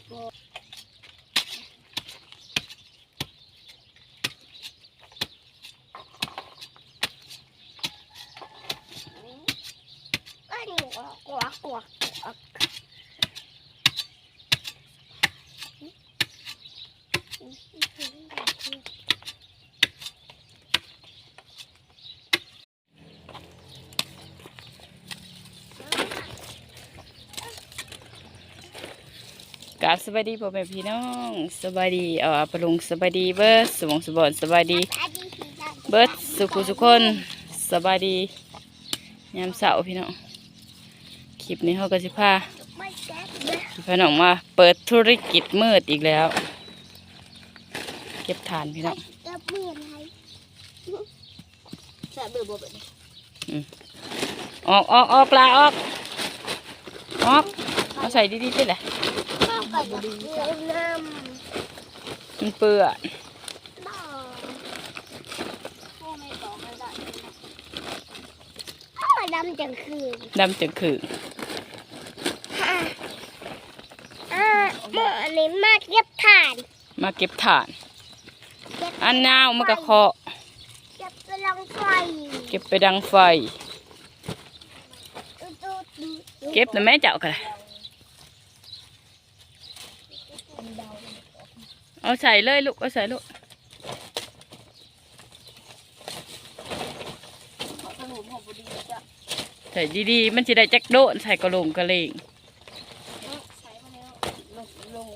po. กราบสวัสดีพ่อแม่พี่น้องสบายดีเอ่อปรุงสบายดีเบิร์ดสมองสบอนสบายดีอัสดำเบิร์ดสุขุสุคนสบายดียามเสาร์พี่น้องคลิปนี้เขาก็สิพาไม่พี่น้องมาเปิดธุรกิจมืดอีกแล้ว เก็บฐานพี่น้องออะไรแซ่บเบื่ออกออกออกลาออกออกเอาใส่ดีๆได้แหละ ไก่กับเกลือน้มันเปื้อนำบ่พ่อไม่บอกไม่ได้ข้าวดำจังคืนดำจึงคืออะอะเมื่ออันนี้มาเก็บถ่านมาเก็บฐานเก็บอันนาวมันก็เคาะเก็บกำลังไฟเก็บไปดังไฟตุ๊ดตุ๊ดตุ๊ดเก็บนะแม่เจ้ากันเลย เอาใส่เลยลูก เอาใส่ลูกขนมหอมบุรีจ้ะใส่ดีๆ มันจะได้จักโดนใส่กระโหลงกระเลง ใส่มาแล้วลงลง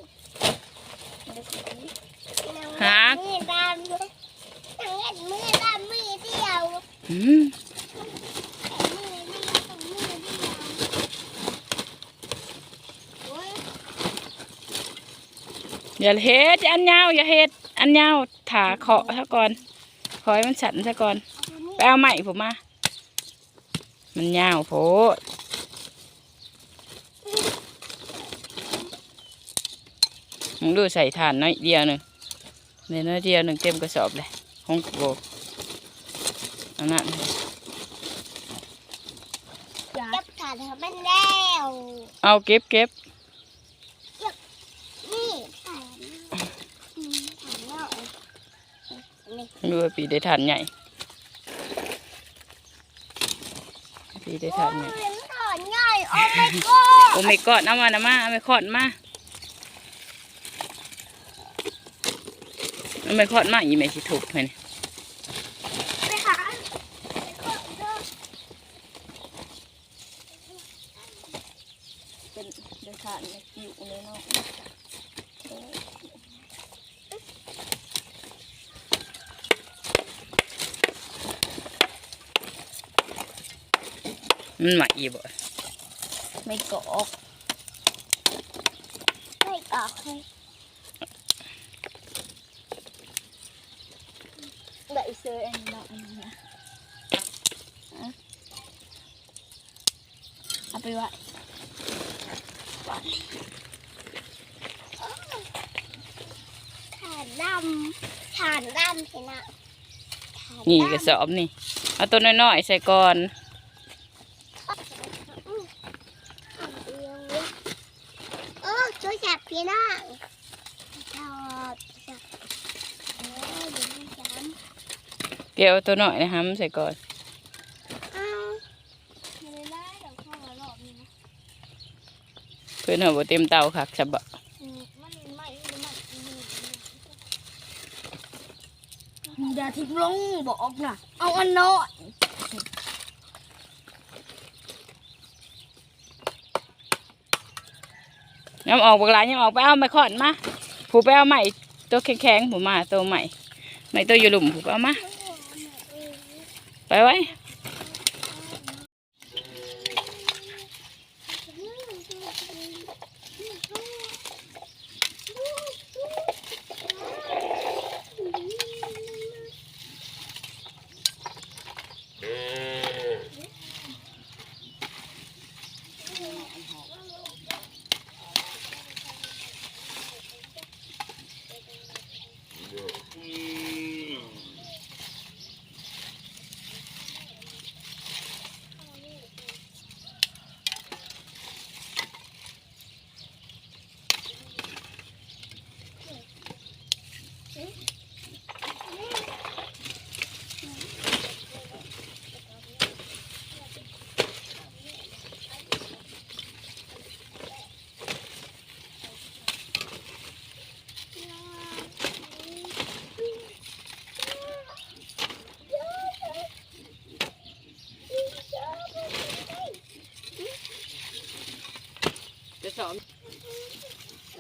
หา มือดำทั้งเอ็ดมือดำมือเดียว อืม มือเดียวมือเดียวโอ้ย อย่าเฮ็ดอันยาวอย่าเฮ็ดอันยาวถาเคาะซะก่อนขอให้มันสั่นซะก่อนไปเอาใหม่ผมมา มันยาวโพดมึงดูใส่ถ่านน้อยเดียวหนึ่งในน้อยเดียวหนึ่งเต็มกระสอบเลยห้องโบอันนั้นเก็บถ่านให้มันแล้ว เอาเก็บเก็บ นี่ถ่านอืมถ่านเนาะนี่ ดูว่าปีได้ถ่านใหญ่ ปีได้ถ่านใหญ่โอ้ยถ่านใหญ่โอ้ my god โอ้ไม่กอดเอามานะมาเอาไม่ขอดมาเอาไม่ขอดมาอีไม่สิถูกเลยไปหาเป็นเดือดขาดในคิวเลยเนาะ มันใหม่อีบ่ไม่กอกไม่กอกเลยได้เสื้ออันนี้เนาะอันนี้นะอะเอาไปไว้ฐานดำฐานดำสินะฐานนี่ดำกระสอบนี่ เอาตัวน้อยๆใส่ก่อน โอ้ช่วยจับ พี่น้องจับจับโอ้ยเดี๋ยวมันจเกี่ยวตัวน้อยนะฮะใส่ก่อนำเอาไม่ได้ได้เดี๋ยวเข้ามารอนี้นะเพื่อนเอาบ่เต็มเตาคักฉบับอืมมันไม่มันมันอย่าทิ้งลงบอกนะเอาอันน้อย น้ำออกบักหลายยังออกไปเอาไม่ขอนมาผูไปเอาใหม่ตัวแข็งๆผูมาตัวใหม่ใหม่ตัวอยู่หลุมผูไปเอามาไปไว้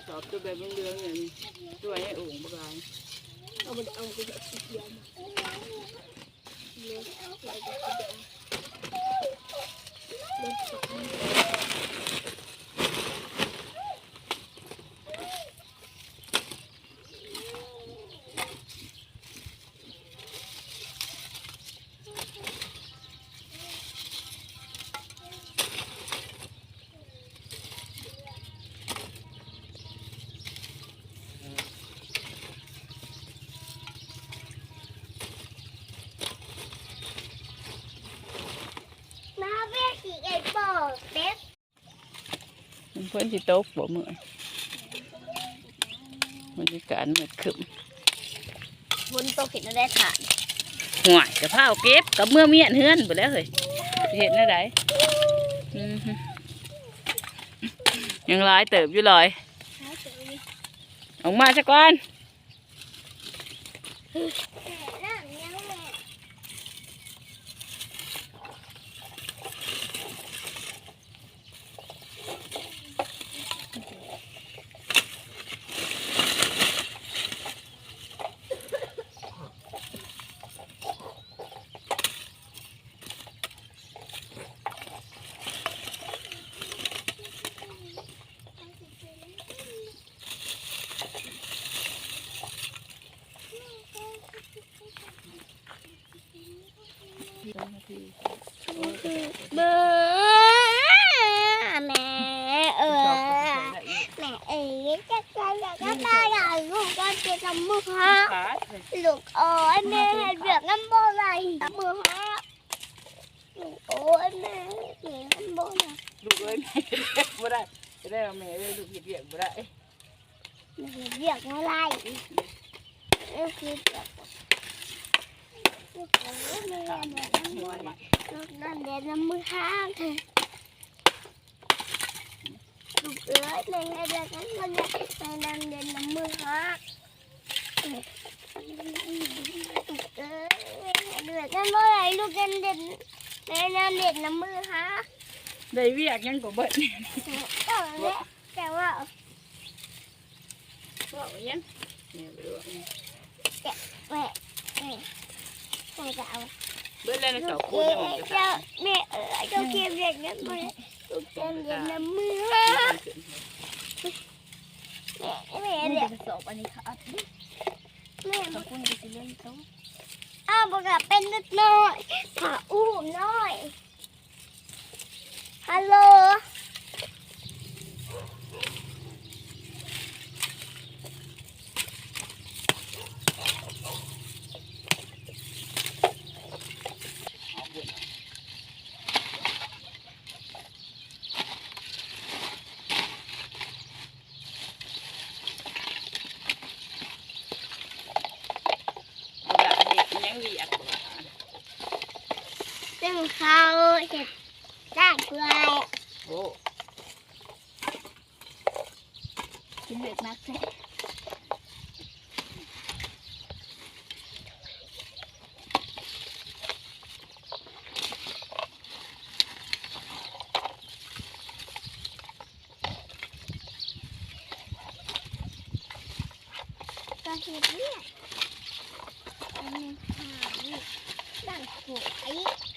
สอบตัวแบบเรืองๆอย่างนี้ตัวให้โอ่งบกายเอาไปเอาไปแบบสีเดียวมาเลี้ยงเอาไปเอาไปเลี้ยงสองมาเบี้ยขี่ไอ้ปอ กเด็กมันเพิ่นสิตกบ่มื้อมันสิการมืดขึ้นบนโต๊ะเห็นอะไรถ่านห่วยกะเพราเก็บกับเมื่อเมียนเฮือนบ่แล้วเฮ้ยสิเห็นได้ไดอือฮึยังหลายเติบอยู่ลอยออกมาซะก่อนนั่งยังแม่ เบอร์แม่เออแม่เอ๋ยจะใจอยากจะตายอยากลูกก็จะทำมือฮะลูกโอ้ยแม่เห็นเบียกน้ำบ่ไหลมือฮะลูกโอ้ยแม่เห็นน้ำบ่ไหลลูกเอ้ยแม่เรียกบ่ได้จะได้เอาแม่เลยลูกเรียกบ่ได้เบียกน้ำไหลเอ้ยคือเบียกลูกโอ้ยแม่เห็นเบียกน้ำบ่ไหลลูกนั่นเด่นน้ำมือะลูกเอ้ยแม่เห็นเบียก น้ำบ่ไหลแม่นั่นเด่นน้ำมือฮะเดือดกันเมื่อไรลูกกันเด็ดแม่น้ำเด็ดน้ำมื แต่ว่าแต่ว่าบ่ยังเนี่ยบ่รู้แม่แม่แม่จะเอาเบิดแล้วนะลูสาวกคูเอ๋เนี่ยมันยจะเจ้าแม่เอ๋ยเจ้าเก็บเด็ดน้ำมือลูกกันเด็ดน้ำมือฮะแม่แม่เด็ดสอบอันนี้ค่ะแม่ขอบคุณที่เล่นเขาอ้าวบอกว่าเป็นนิดหน่อยผ่าอู้มหน่อยฮัลโหล บ่ได้เฮ็ดยังเวียกบ่ ซึ่ง เขาจะจ้างเพื่อโอ้กินเด็กนักแท้ก็เห็นเนี่ยอันนี้ขาวด่างสวย